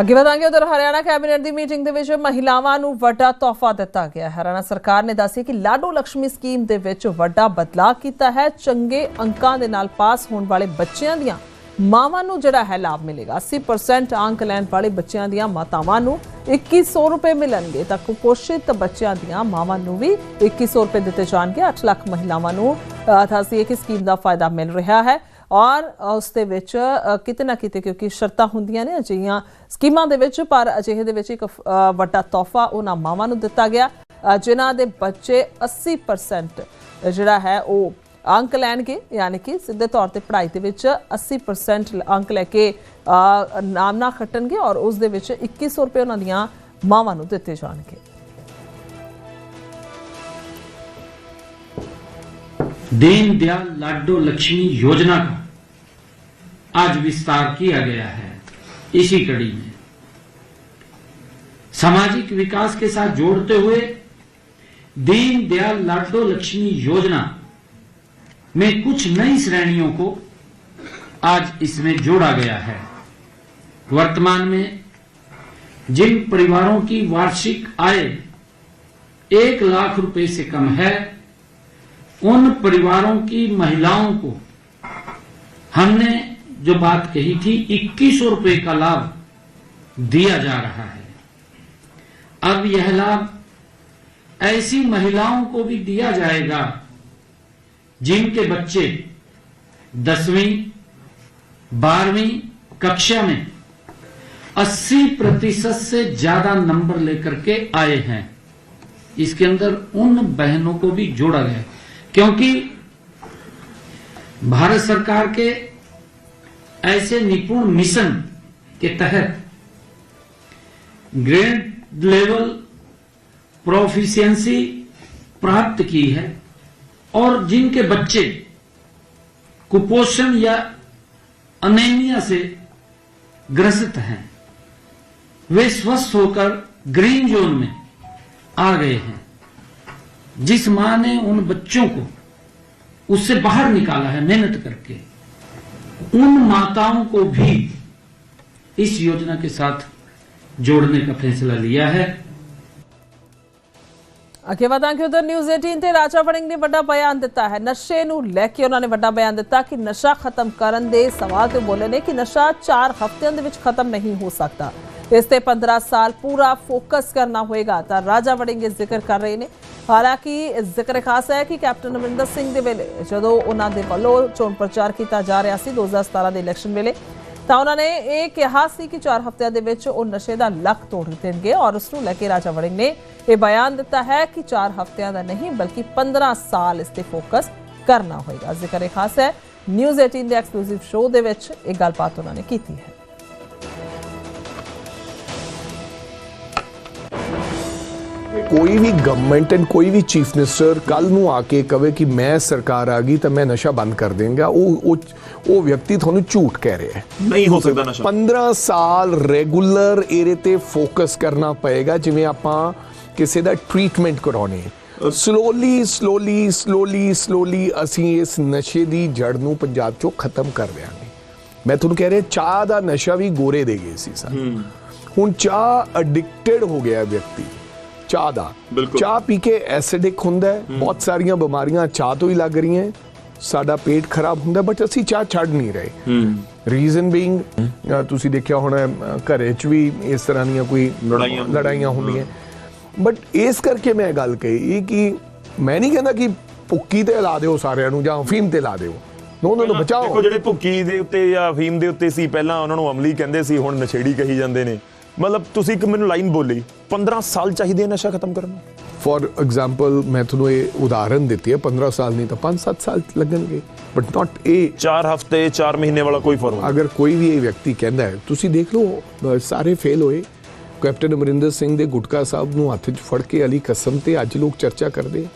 ਅੱਗੇ ਵਧਾਂਗੇ ਉਧਰ ਹਰਿਆਣਾ ਕੈਬਨਿਟ ਦੀ ਮੀਟਿੰਗ ਦੇ ਵਿੱਚ ਮਹਿਲਾਵਾਂ ਨੂੰ ਵੱਡਾ ਤੋਹਫਾ ਦਿੱਤਾ ਗਿਆ। ਹੈ ਹਰਿਆਣਾ ਸਰਕਾਰ ਨੇ ਦੱਸਿਆ ਕਿ ਲਾਡੋ ਲక్ష్ਮੀ ਸਕੀਮ ਦੇ ਵਿੱਚ ਵੱਡਾ ਬਦਲਾਅ ਕੀਤਾ ਹੈ। ਚੰਗੇ ਅੰਕਾਂ ਦੇ ਨਾਲ ਪਾਸ ਹੋਣ ਵਾਲੇ ਬੱਚਿਆਂ ਦੀਆਂ ਮਾਵਾਂ ਨੂੰ ਜਿਹੜਾ ਹੈ ਲਾਭ ਮਿਲੇਗਾ। 80% ਅੰਕ ਲੈਣ ਵਾਲੇ ਬੱਚਿਆਂ ਦੀਆਂ ਮਾਤਾਵਾਂ ਨੂੰ 2100 ਰੁਪਏ ਮਿਲਣਗੇ। ਤਾਂ ਕੁਪੋਸ਼ਿਤ ਬੱਚਿਆਂ ਦੀਆਂ ਮਾਵਾਂ ਨੂੰ ਵੀ 2100 ਰੁਪਏ ਦਿੱਤੇ ਜਾਣਗੇ। 8 ਲੱਖ ਮਹਿਲਾਵਾਂ ਨੂੰ ਦੱਸਦੀ ਦੱਸੀਏ ਕਿ ਸਕੀਮ ਦਾ ਫਾਇਦਾ ਮਿਲ ਰਿਹਾ ਹੈ। ਔਰ ਉਸ ਦੇ ਵਿੱਚ ਕਿਤੇ ਨਾ ਕਿਤੇ ਕਿਉਂਕਿ ਸ਼ਰਤਾਂ ਹੁੰਦੀਆਂ ਨੇ ਅਜਿਹੀਆਂ ਸਕੀਮਾਂ ਦੇ ਵਿੱਚ ਪਰ ਅਜਿਹੇ ਦੇ ਵਿੱਚ ਇੱਕ ਵੱਡਾ ਤੋਹਫਾ ਉਹਨਾਂ ਮਾਵਾਂ ਨੂੰ ਦਿੱਤਾ ਗਿਆ ਅ, ਜਿਨ੍ਹਾਂ ਦੇ ਬੱਚੇ 80% ਜਿਹੜਾ ਹੈ ਉਹ ਅੰਕ ਲੈਣਗੇ ਯਾਨੀ ਕਿ ਸਿੱਧੇ ਤੌਰ ਤੇ ਪੜ੍ਹਾਈ ਦੇ ਵਿੱਚ 80% ਅੰਕ ਲੈ ਕੇ ਨਾਮ ਨਾ ਖੱਟਣਗੇ ਔਰ ਉਸ ਦੇ ਵਿੱਚ 2100 ਰੁਪਏ ਉਹਨਾਂ ਦੀਆਂ ਮਾਵਾਂ ਨੂੰ ਦਿੱਤੇ ਜਾਣਗੇ। दीनदयाल लाडो लक्ष्मी योजना का आज विस्तार किया गया है इसी कड़ी में। सामाजिक विकास के साथ जोड़ते हुए दीनदयाल लाडो लक्ष्मी योजना में कुछ नई श्रेणियों को आज इसमें जोड़ा गया है। वर्तमान में जिन परिवारों की वार्षिक आय एक लाख रुपए से कम है उन परिवारों की महिलाओं को हमने जो बात कही थी, इक्कीस रुपए का लाभ दिया जा रहा है। अब यह लाभ ऐसी महिलाओं को भी दिया जाएगा जिनके बच्चे दसवीं, बारहवीं कक्षा में 80 प्रतिशत से ज़्यादा नंबर लेकर के आए हैं। इसके अंदर उन बहनों को भी जोड़ा गया क्योंकि भारत सरकार के ऐसे निपुण मिशन के तहत ग्रेड लेवल प्रोफिशिएंसी प्राप्त की है और जिनके बच्चे कुपोषण या अनेमिया से ग्रसित हैं, वे स्वस्थ होकर ग्रीन जोन में आ गए हैं, जिस माँ ने उन बच्चों को उससे बाहर निकाला है मेहनत करके उन माताओं को भी इस योजना के साथ जोड़ने का फैसला लिया है ਅੱਗੇ ਵਧਾਂਗੇ ਉਧਰ ਨਿਊਜ਼ 18 ਤੇ ਰਾਜਾ ਵੜਿੰਗ ਨੇ ਵੱਡਾ ਬਿਆਨ ਦਿੱਤਾ ਹੈ ਨਸ਼ੇ ਨੂੰ ਲੈ ਕੇ ਉਹਨਾਂ ਨੇ ਵੱਡਾ ਬਿਆਨ ਦਿੱਤਾ ਕਿ ਨਸ਼ਾ ਖਤਮ ਕਰਨ ਦੇ ਸਵਾਲ ਤੇ ਬੋਲੇ ਨੇ ਕਿ ਨਸ਼ਾ 4 ਹਫ਼ਤਿਆਂ ਦੇ ਵਿੱਚ ਖਤਮ ਨਹੀਂ ਹੋ ਸਕਦਾ ਇਸ ਤੇ 15 ਸਾਲ ਪੂਰਾ ਫੋਕਸ ਕਰਨਾ ਹੋਏਗਾ ਤਾਂ ਰਾਜਾ ਵੜਿੰਗ ਇਹ ਜ਼ਿਕਰ ਕਰ ਰਹੇ ਨੇ ਹਾਲਾਂਕਿ ਜ਼ਿਕਰ ਖਾਸ ਹੈ ਕਿ ਕੈਪਟਨ ਅਮਰਿੰਦਰ ਸਿੰਘ ਦੇ ਵੇਲੇ ਜਦੋਂ ਉਹਨਾਂ ਦੇ ਵੱਲੋਂ ਚੋਣ ਪ੍ਰਚਾਰ ਕੀਤਾ ਜਾ ਰਿਹਾ ਸੀ 2017 ਦੇ ਇਲੈਕਸ਼ਨ ਵੇਲੇ, ਤਾਂ ਉਹਨਾਂ ਨੇ ਇਹ ਕਿਹਾ ਸੀ ਕਿ 4 ਹਫ਼ਤਿਆਂ ਦੇ ਵਿੱਚ ਉਹ ਨਸ਼ੇ ਦਾ ਲੱਕ ਤੋੜ ਦੇਣਗੇ ਔਰ ਉਸ ਨੂੰ ਲੈ ਕੇ ਰਾਜਾ ਵੜਿੰਗ ਨੇ ਇਹ ਬਿਆਨ ਦਿੱਤਾ ਹੈ ਕਿ 4 ਹਫ਼ਤਿਆਂ ਦਾ ਨਹੀਂ, ਬਲਕਿ 15 ਸਾਲ ਇਸ ਤੇ ਫੋਕਸ ਕਰਨਾ ਹੋਏਗਾ। ਜ਼ਿਕਰ ਇਹ ਖਾਸ ਹੈ, ਨਿਊਜ਼ 18 ਦੇ ਐਕਸਕਲੂਸਿਵ ਸ਼ੋਅ ਦੇ ਵਿੱਚ ਇਹ ਗੱਲਬਾਤ ਉਹਨਾਂ ਨੇ ਕੀਤੀ ਹੈ। ਕੋਈ ਵੀ ਗਵਰਨਮੈਂਟ ਐਂਡ ਕੋਈ ਵੀ ਚੀਫ ਮਿਨਿਸਟਰ ਕੱਲ ਨੂੰ ਆ ਕੇ ਕਵੇ ਕਿ ਮੈਂ ਸਰਕਾਰ ਆ ਗਈ ਤਾਂ ਮੈਂ ਨਸ਼ਾ ਬੰਦ ਕਰ ਦੇਵਾਂਗਾ ਉਹ ਉਹ ਉਹ ਵਿਅਕਤੀ ਤੁਹਾਨੂੰ ਝੂਠ ਕਹਿ ਰਿਹਾ ਹੈ। ਨਹੀਂ ਹੋ ਸਕਦਾ ਨਸ਼ਾ। 15 ਸਾਲ ਰੈਗੂਲਰ ਇਹਦੇ ਤੇ ਫੋਕਸ ਕਰਨਾ ਪਏਗਾ ਜਿਵੇਂ ਆਪਾਂ ਕਿਸੇ ਦਾ ਟ੍ਰੀਟਮੈਂਟ ਕਰਾਉਣੇ ਸਲੋਲੀ ਸਲੋਲੀ ਸਲੋਲੀ ਸਲੋਲੀ ਅਸੀਂ ਇਸ ਨਸ਼ੇ ਦੀ ਜੜ ਨੂੰ ਪੰਜਾਬ ਚੋਂ ਖਤਮ ਕਰ ਦਿਆਂਗੇ। ਮੈਂ ਤੁਹਾਨੂੰ ਕਹਿ ਰਿਹਾ ਚਾਹ ਦਾ ਨਸ਼ਾ ਵੀ ਗੋਰੇ ਦੇ ਗਏ ਸੀ ਸਾਨੂੰ ਹੁਣ ਚਾਹ ਐਡਿਕਟਡ ਹੋ ਗਿਆ ਹੈ ਵਿਅਕਤੀ। ਚਾਹ ਦਾ। ਚਾਹ ਪੀ ਕੇ ਐਸਿਡਿਕ ਹੁੰਦਾ ਹੈ ਬਹੁਤ ਸਾਰੀਆਂ ਬਿਮਾਰੀਆਂ ਚਾਹ ਤੋਂ ਹੀ ਲੱਗ ਰਹੀਆਂ। ਸਾਡਾ ਪੇਟ ਖਰਾਬ ਹੁੰਦਾ ਬਟ ਅਸੀਂ ਚਾਹ ਛੱਡ ਨਹੀਂ ਰਹੇ। ਰੀਜ਼ਨ ਬੀਇੰਗ ਤੁਸੀਂ ਦੇਖਿਆ ਹੋਣਾ ਘਰੇ 'ਚ ਵੀ ਇਸ ਤਰ੍ਹਾਂ ਦੀਆਂ ਕੋਈ ਲੜਾਈਆਂ ਹੁੰਦੀਆਂ। ਲੜਾਈਆਂ ਹੁੰਦੀਆਂ। ਬਟ ਇਸ ਕਰਕੇ ਮੈਂ ਗੱਲ ਕਹੀ ਕਿ ਮੈਂ ਨਹੀਂ ਕਹਿੰਦਾ ਕਿ ਭੁੱਕੀ ਤੇ ਲਾ ਦਿਓ ਸਾਰਿਆਂ ਨੂੰ ਜਾਂ ਅਫੀਮ ਤੇ ਲਾ ਦਿਓ। ਦੋਨੋਂ ਨੂੰ। ਬਚਾਓ। ਦੇਖੋ ਜਿਹੜੇ ਭੁੱਕੀ ਦੇ ਉੱਤੇ ਜਾਂ ਅਫੀਮ ਦੇ ਉੱਤੇ ਸੀ ਪਹਿਲਾਂ ਉਹਨਾਂ ਨੂੰ ਅਮਲੀ ਕਹਿੰਦੇ ਸੀ ਹੁਣ ਨਸ਼ੇੜੀ ਕਹੀ ਜਾਂਦੇ ਨੇ। ਮਤਲਬ ਤੁਸੀਂ ਇੱਕ ਮੈਨੂੰ ਲਾਈਨ ਬੋਲੀ 15 ਸਾਲ ਚਾਹੀਦੇ ਆ ਨਸ਼ਾ ਖਤਮ ਕਰਨ ਨੂੰ। ਫॉर ਐਗਜ਼ਾਮਪਲ ਮੈਂ ਤੁਹਾਨੂੰ ਇਹ ਉਦਾਹਰਨ ਦਿੱਤੀ ਹੈ 15 ਸਾਲ ਨਹੀਂ ਤਾਂ 5-7 ਸਾਲ ਲੱਗਣਗੇ ਬਟ ਨਾਟ ਇਹ 4 ਹਫ਼ਤੇ 4 ਮਹੀਨੇ ਵਾਲਾ ਕੋਈ ਫਾਰਮੂਲਾ ਅਗਰ ਕੋਈ ਵੀ ਇਹ ਵਿਅਕਤੀ ਕਹਿੰਦਾ ਹੈ ਤੁਸੀਂ ਦੇਖ ਲਓ ਸਾਰੇ ਫੇਲ ਹੋਏ। ਕੈਪਟਨ ਅਮਰਿੰਦਰ ਸਿੰਘ ਦੇ ਗੁਟਕਾ ਸਾਹਿਬ ਨੂੰ ਹੱਥ 'ਚ ਫੜ ਕੇ ਅਲੀ ਕਸਮ ਤੇ ਅੱਜ ਲੋਕ ਚਰਚਾ ਕਰਦੇ